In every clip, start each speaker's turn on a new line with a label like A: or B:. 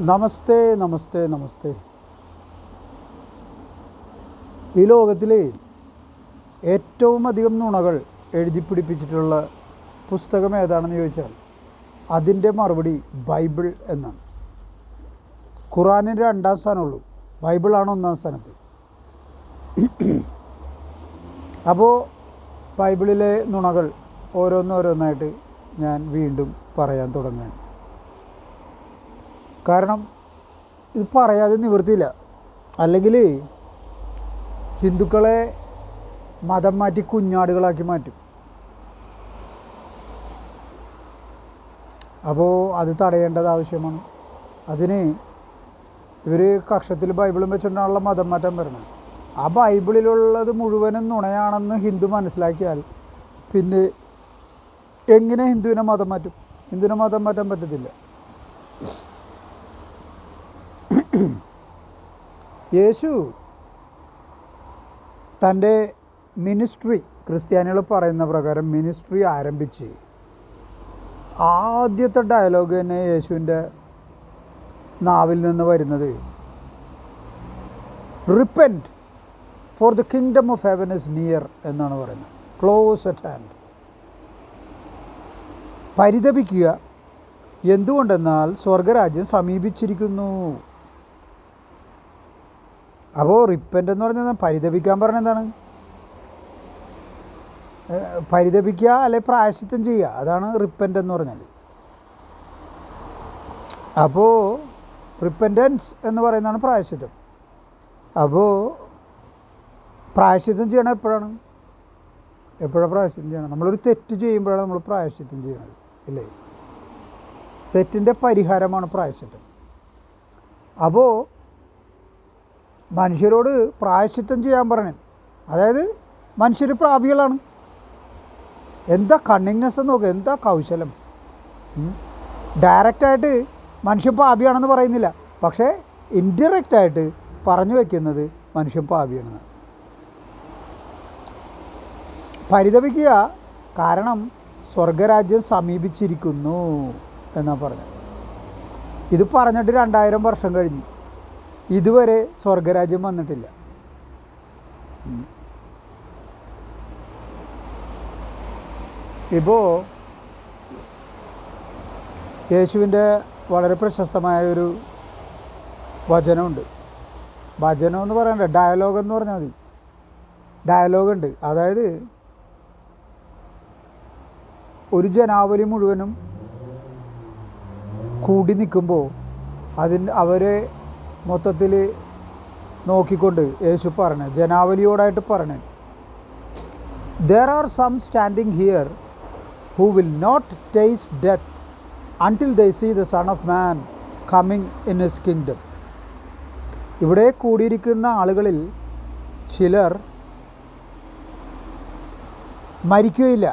A: നമസ്തേ നമസ്തേ നമസ്തേ. ഈ ലോകത്തിലെ ഏറ്റവും അധികം നുണകൾ എഴുതി പിടിപ്പിച്ചിട്ടുള്ള പുസ്തകം ഏതാണെന്ന് ചോദിച്ചാൽ അതിന്റെ മറുപടി ബൈബിൾ എന്നാണ്. ഖുറാനിന് രണ്ടാം സ്ഥാനമുള്ളൂ. ബൈബിളാണ് ഒന്നാം സ്ഥാനത്ത്. അപ്പോൾ ബൈബിളിലെ നുണകൾ ഓരോന്നോരോന്നായിട്ട് ഞാൻ വീണ്ടും പറയാൻ തുടങ്ങുകയാണ്. കാരണം ഇത് പറയാതെ നിവൃത്തിയില്ല. അല്ലെങ്കിൽ ഹിന്ദുക്കളെ മതം മാറ്റി കുഞ്ഞാടുകളാക്കി മാറ്റും. അപ്പോൾ അത് തടയേണ്ടത് ആവശ്യമാണ്. അതിന് ഇവർ കക്ഷത്തിൽ ബൈബിളും വെച്ചുകൊണ്ടാണല്ലോ മതം മാറ്റാൻ വരുന്നത് ആ ബൈബിളിലുള്ളത് മുഴുവനും നുണയാണെന്ന് ഹിന്ദു മനസ്സിലാക്കിയാൽ പിന്നെ എങ്ങനെ ഹിന്ദുവിനെ മതം മാറ്റും? ഹിന്ദുവിനെ മതം മാറ്റാൻ പറ്റത്തില്ല. യേശു തന്റെ മിനിസ്ട്രി ക്രിസ്ത്യാനികൾ പറയുന്ന പ്രകാരം മിനിസ്ട്രി ആരംഭിച്ച് ആദ്യത്തെ ഡയലോഗ് തന്നെ യേശുവിന്റെ നാവിൽ നിന്ന് വരുന്നത്. Repent for the kingdom of heaven is near എന്നാണ് പറയുന്നത്. ക്ലോസ് അറ്റ് ഹാൻഡ് പരിതപിക്കുക. എന്തുകൊണ്ടെന്നാൽ സ്വർഗരാജ്യം സമീപിച്ചിരിക്കുന്നു. അപ്പോൾ റിപ്പന്റ് എന്ന് പറഞ്ഞാൽ പരിതപിക്കാൻ പറഞ്ഞ എന്താണ്? പരിതപിക്കുക അല്ലെ പ്രായശ്ചിത്തം ചെയ്യുക? അതാണ് റിപ്പന്റ് എന്ന് പറഞ്ഞാൽ അപ്പോൾ റിപ്പന്റൻസ് എന്ന് പറയുന്നതാണ് പ്രായശ്ചിത്തം. അപ്പോൾ പ്രായശ്ചിത്തം ചെയ്യണം എപ്പോഴാണ്? എപ്പോഴാണ് പ്രായശ്ചിത്തം ചെയ്യണം നമ്മളൊരു തെറ്റ് ചെയ്യുമ്പോഴാണ് നമ്മൾ പ്രായശ്ചിത്തം ചെയ്യണത് ഇല്ലേ? തെറ്റിന്റെ പരിഹാരമാണ് പ്രായശ്ചിത്തം. അപ്പോൾ മനുഷ്യരോട് പ്രായശ്ചിത്തം ചെയ്യാൻ പറഞ്ഞു അതായത് മനുഷ്യർ പ്രാപികളാണ്. എന്താ കണ്ണിങ്നെസ് നോക്കുക എന്താ കൗശലം? ഡയറക്റ്റായിട്ട് മനുഷ്യൻ പാപിയാണെന്ന് പറയുന്നില്ല. പക്ഷേ ഇൻഡയറക്റ്റായിട്ട് പറഞ്ഞു വയ്ക്കുന്നത് മനുഷ്യൻ പാപിയാണെന്ന്. പരിതപിക്കുക കാരണം സ്വർഗരാജ്യം സമീപിച്ചിരിക്കുന്നു എന്നാണ് പറഞ്ഞത്. ഇത് പറഞ്ഞിട്ട് രണ്ടായിരം വർഷം കഴിഞ്ഞു. ഇതുവരെ സ്വർഗരാജ്യം വന്നിട്ടില്ല. ഇപ്പോൾ യേശുവിന്റെ വളരെ പ്രശസ്തമായ ഒരു വചനമുണ്ട്. വചനം എന്ന് പറയണ്ട ഡയലോഗ് എന്ന് പറഞ്ഞാൽ മതി. ഡയലോഗ് ഉണ്ട്. അതായത് ഒരു ജനാവലി മുഴുവനും കൂടി നിൽക്കുമ്പോൾ അതിന് അവരെ മൊത്തത്തിൽ നോക്കിക്കൊണ്ട് യേശു പറഞ്ഞു ജനാവലിയോടായിട്ട് പറഞ്ഞു there are some standing here who will not taste death until the see the son of man coming in his kingdom ഇവിടെ കൂടിയിരിക്കുന്ന ആളുകളിൽ ചിലർ മരിക്കുകയില്ല.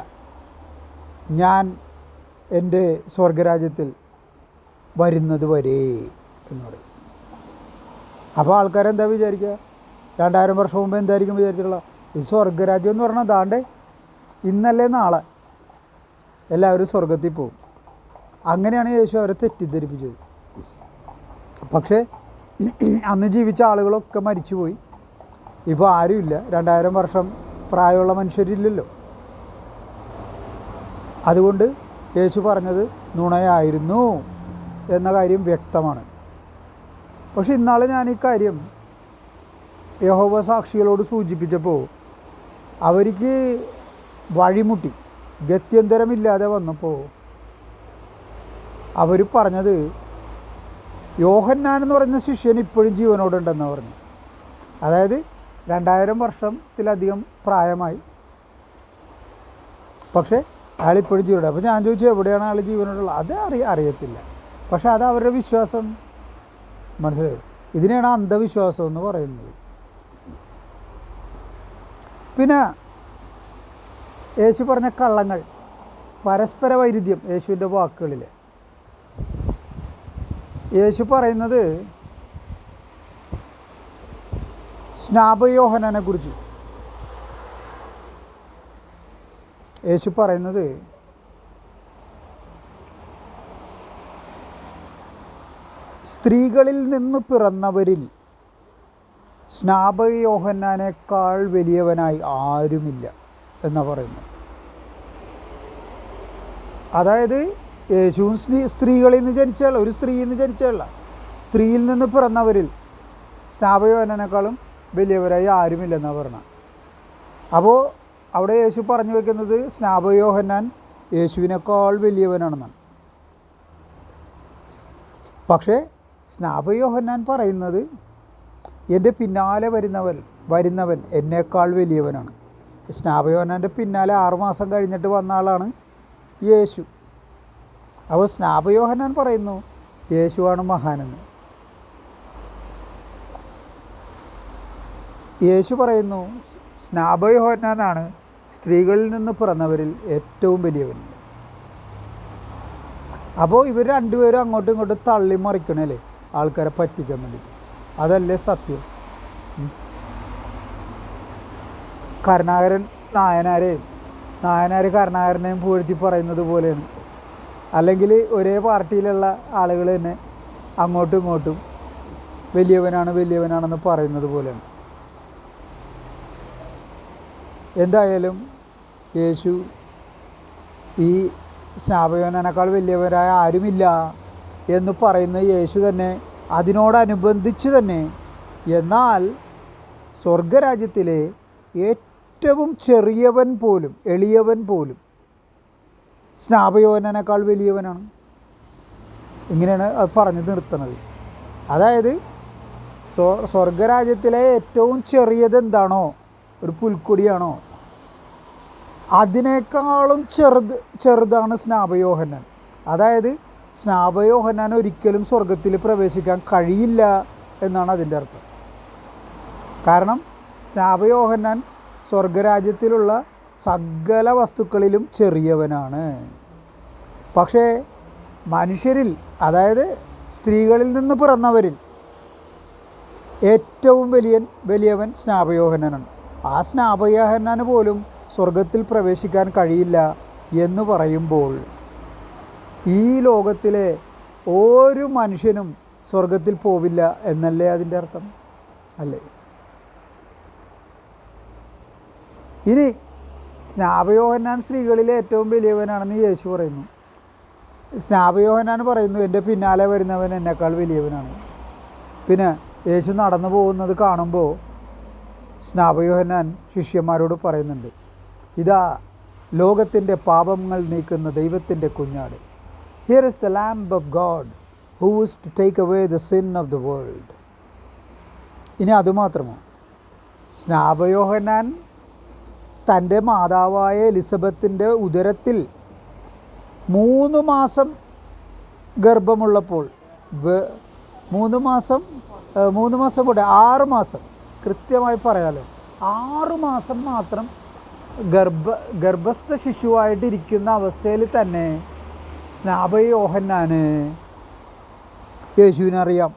A: ഞാൻ എന്റെ സ്വർഗരാജ്യത്തിൽ വരുന്നത് വരെ എന്ന് പറയും. അപ്പോൾ ആൾക്കാരെന്താ വിചാരിക്കുക രണ്ടായിരം വർഷം മുമ്പ് എന്തായിരിക്കും വിചാരിച്ചിട്ടുള്ള? ഈ സ്വർഗരാജ്യം എന്ന് പറഞ്ഞാൽ ദാണ്ടേ ഇന്നല്ലേ നാളെ? എല്ലാവരും സ്വർഗത്തിൽ പോകും അങ്ങനെയാണ് യേശു അവരെ തെറ്റിദ്ധരിപ്പിച്ചത്. പക്ഷേ അന്ന് ജീവിച്ച ആളുകളൊക്കെ മരിച്ചുപോയി. ഇപ്പോൾ ആരുമില്ല രണ്ടായിരം വർഷം പ്രായമുള്ള മനുഷ്യരില്ലല്ലോ. അതുകൊണ്ട് യേശു പറഞ്ഞത് നുണയായിരുന്നു എന്ന കാര്യം വ്യക്തമാണ്. പക്ഷെ ഇന്നാളെ ഞാൻ ഈ കാര്യം യഹോവ സാക്ഷികളോട് സൂചിപ്പിച്ചപ്പോൾ അവർക്ക് വഴിമുട്ടി ഗത്യന്തരമില്ലാതെ വന്നപ്പോൾ അവർ പറഞ്ഞത് യോഹന്നാൻ എന്ന് പറയുന്ന ശിഷ്യൻ ഇപ്പോഴും ജീവനോടുണ്ടെന്ന് പറഞ്ഞു അതായത് രണ്ടായിരം വർഷത്തിലധികം പ്രായമായി. പക്ഷേ അയാൾ ഇപ്പോഴും ജീവനോട്. അപ്പോൾ ഞാൻ ചോദിച്ചു എവിടെയാണ് അയാൾ ജീവനോടുള്ളത്? അത് അറിയ അറിയത്തില്ല. പക്ഷേ അത് അവരുടെ വിശ്വാസം. മനസ്സിലായി? ഇതിനെയാണ് അന്ധവിശ്വാസം എന്ന് പറയുന്നത്. പിന്നെ യേശു പറഞ്ഞ കള്ളങ്ങൾ പരസ്പര വൈരുദ്ധ്യം യേശുവിന്റെ വാക്കുകളിൽ യേശു പറയുന്നത് സ്നാപയോഹനനെ കുറിച്ച്. യേശു പറയുന്നത് സ്ത്രീകളിൽ നിന്ന് പിറന്നവരിൽ സ്നാപയോഹന്നാനേക്കാൾ വലിയവനായി ആരുമില്ല എന്ന് പറയുന്നു അതായത് യേശു സ്ത്രീ സ്ത്രീകളിൽ നിന്ന് ജനിച്ചല്ല ഒരു സ്ത്രീയിൽ നിന്ന് ജനിച്ചല്ല സ്ത്രീയിൽ നിന്ന് പിറന്നവരിൽ സ്നാപയോഹനേക്കാളും വലിയവരായി ആരുമില്ലെന്നാണ് പറഞ്ഞത് അപ്പോൾ അവിടെ യേശു പറഞ്ഞു വെക്കുന്നത് സ്നാപയോഹന്നാൻ യേശുവിനേക്കാൾ വലിയവനാണെന്നാണ്. പക്ഷേ സ്നാപയോഹന്നാൻ പറയുന്നത് എന്റെ പിന്നാലെ വരുന്നവൻ വരുന്നവൻ എന്നേക്കാൾ വലിയവനാണ്. സ്നാപയോഹന്നാന്റെ പിന്നാലെ ആറുമാസം കഴിഞ്ഞിട്ട് വന്ന ആളാണ് യേശു. അപ്പോൾ സ്നാപയോഹന്നാൻ പറയുന്നു യേശുവാണ് മഹാനെന്ന്. യേശു പറയുന്നു സ്നാപയോഹന്നാനാണ് സ്ത്രീകളിൽ നിന്ന് പിറന്നവരിൽ ഏറ്റവും വലിയവൻ. അപ്പോൾ ഇവർ രണ്ടുപേരും അങ്ങോട്ടും ഇങ്ങോട്ടും തള്ളി മറിക്കണല്ലേ ആൾക്കാരെ പറ്റിക്കാൻ വേണ്ടി. അതല്ലേ സത്യം. കരുണാകരൻ നായനാരെയും നായനാർ കരുണാകരനെയും പുകഴ്ത്തി പറയുന്നത് പോലെയാണ്. അല്ലെങ്കിൽ ഒരേ പാർട്ടിയിലുള്ള ആളുകൾ തന്നെ അങ്ങോട്ടും ഇങ്ങോട്ടും വലിയവനാണ് വലിയവനാണെന്ന് പറയുന്നത് പോലെയാണ്. എന്തായാലും യേശു ഈ സ്നാപകനേക്കാൾ വലിയവരായ ആരുമില്ല. എന്ന് പറയുന്ന യേശു തന്നെ അതിനോടനുബന്ധിച്ച് തന്നെ. എന്നാൽ സ്വർഗരാജ്യത്തിലെ ഏറ്റവും ചെറിയവൻ പോലും എളിയവൻ പോലും സ്നാപയോനേക്കാൾ വലിയവനാണ്. ഇങ്ങനെയാണ് അത് പറഞ്ഞു നിർത്തുന്നത്. അതായത് സ്വ- സ്വർഗരാജ്യത്തിലെ ഏറ്റവും ചെറിയത് എന്താണോ? ഒരു പുൽക്കൊടിയാണോ? അതിനേക്കാളും ചെറുത് ചെറുതാണ് സ്നാപയോഹനൻ അതായത് സ്നാപയോഹന്നാൻ ഒരിക്കലും സ്വർഗത്തിൽ പ്രവേശിക്കാൻ കഴിയില്ല എന്നാണ് അതിന്റെ അർത്ഥം. കാരണം സ്നാപയോഹന്നാൻ സ്വർഗരാജ്യത്തിലുള്ള സകല വസ്തുക്കളിലും ചെറിയവനാണ്. പക്ഷേ മനുഷ്യരിൽ അതായത് സ്ത്രീകളിൽ നിന്ന് പിറന്നവരിൽ ഏറ്റവും വലിയ വലിയവൻ സ്നാപയോഹനാണ് ആ സ്നാപയോഹനാന് പോലും സ്വർഗത്തിൽ പ്രവേശിക്കാൻ കഴിയില്ല എന്ന് പറയുമ്പോൾ ഈ ലോകത്തിലെ ഒരു മനുഷ്യനും സ്വർഗത്തിൽ പോവില്ല എന്നല്ലേ അതിന്റെ അർത്ഥം? അല്ലേ? ഇനി സ്നാപയോഹന്നാൻ സ്ത്രീകളിലെ ഏറ്റവും വലിയവനാണെന്ന് യേശു പറയുന്നു. സ്നാപയോഹന്നാൻ പറയുന്നു എന്റെ പിന്നാലെ വരുന്നവൻ എന്നെക്കാൾ വലിയവനാണ്. പിന്നെ യേശു നടന്നു പോകുന്നത് കാണുമ്പോൾ സ്നാപയോഹന്നാൻ ശിഷ്യന്മാരോട് പറയുന്നുണ്ട് ഇതാ ലോകത്തിന്റെ പാപങ്ങൾ നീക്കുന്ന ദൈവത്തിന്റെ കുഞ്ഞാട്. Here the Lamb of God who is to take away the sin of the world. ഇനി അതുമാത്രമോ സ്നാപയോഹനാൻ തന്റെ മാതാവായ എലിസബത്തിന്റെ ഉദരത്തിൽ മൂന്ന് മാസം ഗർഭമുള്ളപ്പോൾ മൂന്ന് മാസം മൂന്ന് മാസം കൂടെ ആറ് മാസം കൃത്യമായി പറയാലോ ആറ് മാസം മാത്രം ഗർഭ ഗർഭസ്ഥ ശിശുവായിട്ടിരിക്കുന്ന അവസ്ഥയിൽ തന്നെ സ്നാപയോഹന്നാന്. യേശുവിനറിയാം.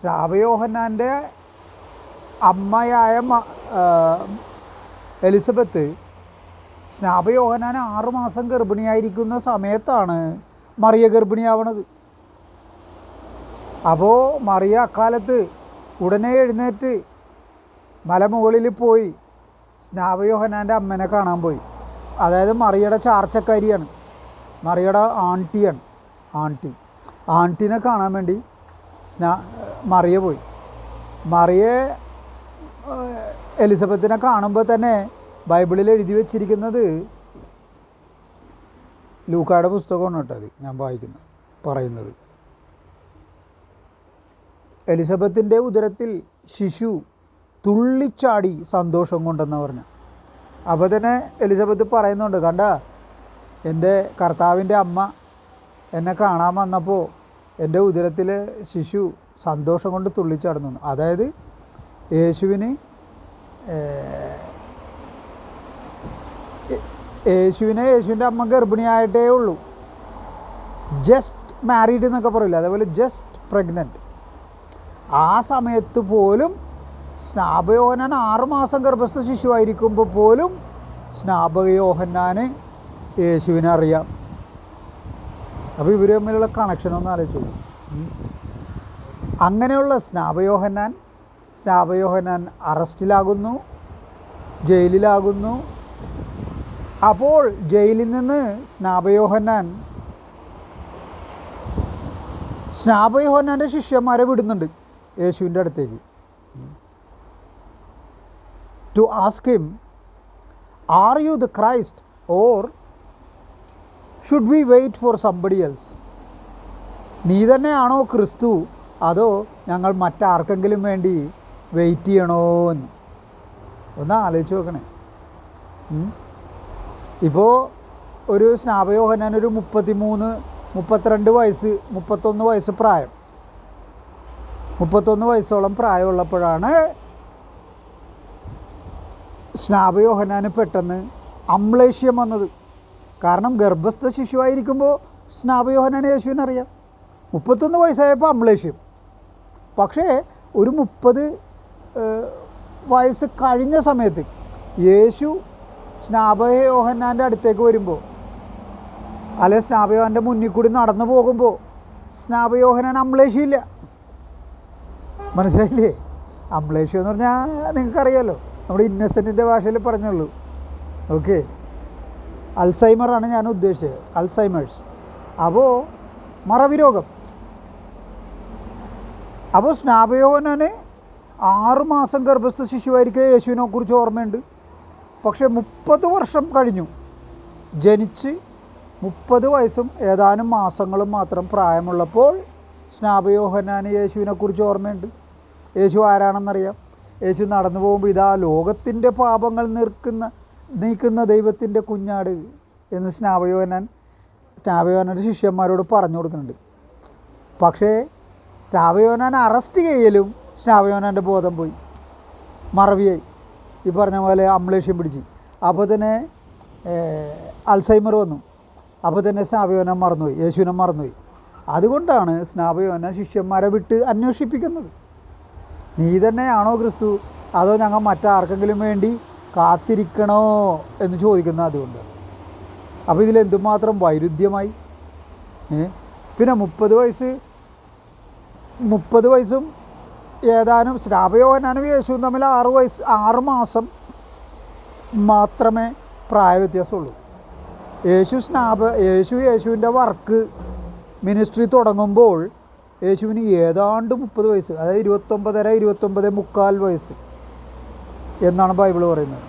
A: സ്നാപയോഹന്നാന്റെ അമ്മയായ എലിസബത്ത് സ്നാപയോഹനാൻ ആറുമാസം ഗർഭിണിയായിരിക്കുന്ന സമയത്താണ് മറിയ ഗർഭിണിയാവണത്. അപ്പോൾ മറിയ അക്കാലത്ത് ഉടനെ എഴുന്നേറ്റ് മലമുകളിൽ പോയി സ്നാപയോഹനാന്റെ അമ്മനെ കാണാൻ പോയി. അതായത് മറിയയുടെ ചാർച്ചക്കാരിയാണ്. മറിയയുടെ ആൺട്ടിയാണ് ആൺട്ടി ആണ്ടിനെ കാണാൻ വേണ്ടി സ്നാ മറിയ പോയി. മറിയെ എലിസബത്തിനെ കാണുമ്പോൾ തന്നെ ബൈബിളിൽ എഴുതി വെച്ചിരിക്കുന്നത് ലൂക്കായുടെ പുസ്തകമാണ് കേട്ടത് ഞാൻ വായിക്കുന്നത് പറയുന്നത്. എലിസബത്തിന്റെ ഉദരത്തിൽ ശിശു തുള്ളിച്ചാടി സന്തോഷം കൊണ്ടെന്ന് പറഞ്ഞു. അപ്പോൾ തന്നെ എലിസബത്ത് പറയുന്നുണ്ട് കണ്ട? എന്റെ കർത്താവിന്റെ അമ്മ എന്നെ കാണാൻ വന്നപ്പോൾ എന്റെ ഉദരത്തിൽ ശിശു സന്തോഷം കൊണ്ട് തുള്ളിച്ചടന്നു. അതായത് യേശുവിന് യേശുവിനെ യേശുവിന്റെ അമ്മ ഗർഭിണിയായിട്ടേ ഉള്ളൂ. ജസ്റ്റ് മാരീഡ് എന്നൊക്കെ പറയില്ല? അതേപോലെ ജസ്റ്റ് പ്രഗ്നന്റ്. ആ സമയത്ത് പോലും സ്നാപയോഹനാൻ ആറുമാസം ഗർഭസ്ഥ ശിശുവായിരിക്കുമ്പോൾ പോലും സ്നാപകയോഹന്നാന് യേശുവിനെ അറിയാം. അപ്പോൾ ഇവർ തമ്മിലുള്ള കണക്ഷൻ ഒന്ന് ആലോചിച്ചു അങ്ങനെയുള്ള സ്നാപയോഹന്നാൻ സ്നാപയോഹന്നാൻ അറസ്റ്റിലാകുന്നു ജയിലിലാകുന്നു. അപ്പോൾ ജയിലിൽ നിന്ന് സ്നാപയോഹന്നാൻ സ്നാപയോഹന്നാന്റെ ശിഷ്യന്മാരെ വിടുന്നുണ്ട് യേശുവിന്റെ അടുത്തേക്ക്. To ask him are you the Christ or should we wait for somebody else നീ തന്നെയാണോ ക്രിസ്തു? അതോ ഞങ്ങൾ മറ്റാർക്കെങ്കിലും വേണ്ടി വെയിറ്റ് ചെയ്യണോ എന്ന്? ഒന്ന് ആലോചിച്ച് നോക്കണേ. ഇപ്പോൾ ഒരു സ്നാപയോഹനാൻ ഒരു മുപ്പത്തി മൂന്ന് മുപ്പത്തിരണ്ട് വയസ്സ് മുപ്പത്തൊന്ന് വയസ്സ് പ്രായം. മുപ്പത്തൊന്ന് വയസ്സോളം പ്രായമുള്ളപ്പോഴാണ് സ്നാപയോഹനാന് പെട്ടെന്ന് അമ്ലേഷ്യം വന്നത്. കാരണം ഗർഭസ്ഥ ശിശുവായിരിക്കുമ്പോൾ സ്നാപയോഹനനെ യേശുവിനറിയാം മുപ്പത്തൊന്ന് വയസ്സായപ്പോൾ അമ്ലേഷ്യം പക്ഷേ ഒരു മുപ്പത് വയസ്സ് കഴിഞ്ഞ സമയത്ത് യേശു സ്നാപയോഹന്നാന്റെ അടുത്തേക്ക് വരുമ്പോൾ അല്ലെ സ്നാപയോഹന്റെ മുന്നിൽ കൂടി നടന്നു പോകുമ്പോൾ സ്നാപയോഹനാൻ അമ്ലേഷിയില്ല മനസ്സിലായില്ലേ? അമ്ലേഷ്യം എന്ന് പറഞ്ഞാൽ നിങ്ങൾക്കറിയാമല്ലോ നമ്മുടെ ഇന്നസെന്റിന്റെ ഭാഷയിൽ പറഞ്ഞുള്ളൂ. ഓക്കെ? അൾസൈമറാണ് ഞാൻ ഉദ്ദേശിച്ചത്. അൾസൈമേഴ്സ് അപ്പോൾ മറവി രോഗം അപ്പോൾ സ്നാപയോഹനന് ആറുമാസം ഗർഭസ്ഥ ശിശുവായിരിക്കും യേശുവിനെ കുറിച്ച് ഓർമ്മയുണ്ട്. പക്ഷേ മുപ്പത് വർഷം കഴിഞ്ഞു. ജനിച്ച് മുപ്പത് വയസ്സും ഏതാനും മാസങ്ങളും മാത്രം പ്രായമുള്ളപ്പോൾ സ്നാപയോഹനാന് യേശുവിനെക്കുറിച്ച് ഓർമ്മയുണ്ട്. യേശു ആരാണെന്നറിയാം? യേശു നടന്നു പോകുമ്പോൾ ഇതാ ലോകത്തിന്റെ പാപങ്ങൾ നിൽക്കുന്ന നീക്കുന്ന ദൈവത്തിന്റെ കുഞ്ഞാട് എന്ന് സ്നാപയോനൻ സ്നാപയോനന്റെ ശിഷ്യന്മാരോട് പറഞ്ഞു കൊടുക്കുന്നുണ്ട്. പക്ഷേ സ്നാപയോനൻ അറസ്റ്റ് ചെയ്യലും സ്നാപയോനന്റെ ബോധം പോയി. മറവിയായി. ഈ പറഞ്ഞ പോലെ അമ്ലേഷ്യം പിടിച്ച്. അപ്പോൾ തന്നെ അൽസൈമർ വന്നു. അപ്പോൾ തന്നെ സ്നാപയോനം മറന്നുപോയി. യേശുവിനെ മറന്നുപോയി. അതുകൊണ്ടാണ് സ്നാപയോന ശിഷ്യന്മാരെ വിട്ട് അന്വേഷിപ്പിക്കുന്നത്. നീ തന്നെയാണോ ക്രിസ്തു? അതോ ഞങ്ങൾ മറ്റാർക്കെങ്കിലും വേണ്ടി കാത്തിരിക്കണോ എന്ന് ചോദിക്കുന്നത് അതുകൊണ്ട് അപ്പോൾ ഇതിൽ എന്തുമാത്രം വൈരുദ്ധ്യമായി? പിന്നെ മുപ്പത് വയസ്സ് മുപ്പത് വയസ്സും ഏതാനും ശ്രാപയോഹനാനും യേശുവും തമ്മിൽ ആറ് വയസ്സ് ആറ് മാസം മാത്രമേ പ്രായ വ്യത്യാസമുള്ളൂ യേശു സ്നാപ യേശു യേശുവിന്റെ വർക്ക് മിനിസ്ട്രി തുടങ്ങുമ്പോൾ യേശുവിന് ഏതാണ്ട് മുപ്പത് വയസ്സ് അതായത് ഇരുപത്തൊമ്പതര ഇരുപത്തൊമ്പത് മുക്കാൽ വയസ്സ്. എന്നാണ് ബൈബിൾ പറയുന്നത്.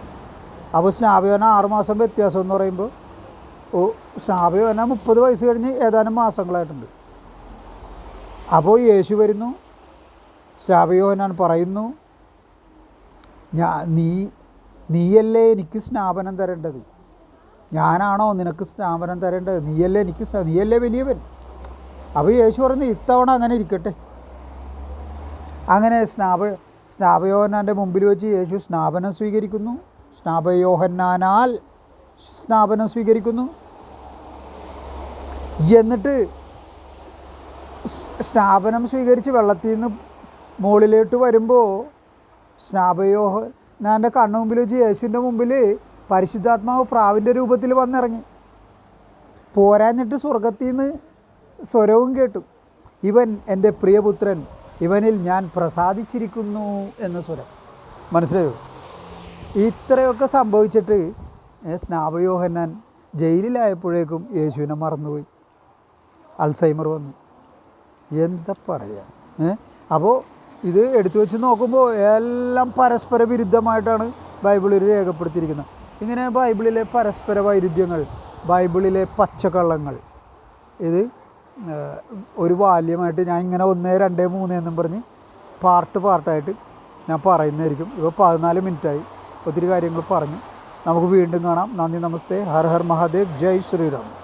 A: അപ്പോൾ സ്നാപയോന ആറുമാസം വ്യത്യാസം എന്ന് പറയുമ്പോൾ ഓ സ്നാപയോന മുപ്പത് വയസ്സ് കഴിഞ്ഞ് ഏതാനും മാസങ്ങളായിട്ടുണ്ട്. അപ്പോൾ യേശു വരുന്നു സ്നാപയോഹനാൻ പറയുന്നു ഞാ നീ നീയല്ലേ എനിക്ക് സ്നാപനം തരേണ്ടത്? ഞാനാണോ നിനക്ക് സ്നാപനം തരേണ്ടത്? നീയല്ലേ എനിക്ക് സ്നാ നീയല്ലേ വലിയവൻ? അപ്പോൾ യേശു പറഞ്ഞു ഇത്തവണ അങ്ങനെ ഇരിക്കട്ടെ. അങ്ങനെ സ്നാപ സ്നാപയോഹന്നാന്റെ മുമ്പിൽ വെച്ച് യേശു സ്നാപനം സ്വീകരിക്കുന്നു. സ്നാപയോഹന്നാനാൽ സ്നാപനം സ്വീകരിക്കുന്നു. എന്നിട്ട് സ്നാപനം സ്വീകരിച്ച് വെള്ളത്തിൽ നിന്ന് മുകളിലോട്ട് വരുമ്പോൾ സ്നാപയോഹനാന്റെ കണ്ണു മുമ്പിൽ വെച്ച് യേശുവിന്റെ മുമ്പിൽ പരിശുദ്ധാത്മാവ് പ്രാവിന്റെ രൂപത്തിൽ വന്നിറങ്ങി. പോരാഞ്ഞിട്ട് സ്വർഗത്തിൽ നിന്ന് സ്വരവും കേട്ടു. ഇവൻ എന്റെ പ്രിയപുത്രൻ ഇവനിൽ ഞാൻ പ്രസാദിച്ചിരിക്കുന്നു എന്ന സ്വരം. മനസ്സിലായോ? ഇത്രയൊക്കെ സംഭവിച്ചിട്ട് സ്നാപയോഹന്നാൻ ജയിലിലായപ്പോഴേക്കും യേശുവിനെ മറന്നുപോയി. അൾസൈമർ വന്നു. എന്താ പറയുക അപ്പോൾ ഇത് എടുത്തു വെച്ച് നോക്കുമ്പോൾ എല്ലാം പരസ്പര വിരുദ്ധമായിട്ടാണ് ബൈബിളിൽ രേഖപ്പെടുത്തിയിരിക്കുന്നത്. ഇങ്ങനെ ബൈബിളിലെ പരസ്പര വൈരുദ്ധ്യങ്ങൾ ബൈബിളിലെ പച്ചക്കള്ളങ്ങൾ ഇത് ഒരു ബാല്യമായിട്ട് ഞാൻ ഇങ്ങനെ ഒന്ന് രണ്ട് മൂന്ന് എന്നും പറഞ്ഞ് പാർട്ട് പാർട്ടായിട്ട് ഞാൻ പറയുന്നതായിരിക്കും. ഇപ്പോൾ പതിനാല് മിനിറ്റായി. ഒത്തിരി കാര്യങ്ങൾ പറഞ്ഞു. നമുക്ക് വീണ്ടും കാണാം. നന്ദി നമസ്തേ. ഹർ ഹർ മഹാദേവ്. ജയ് ശ്രീറാം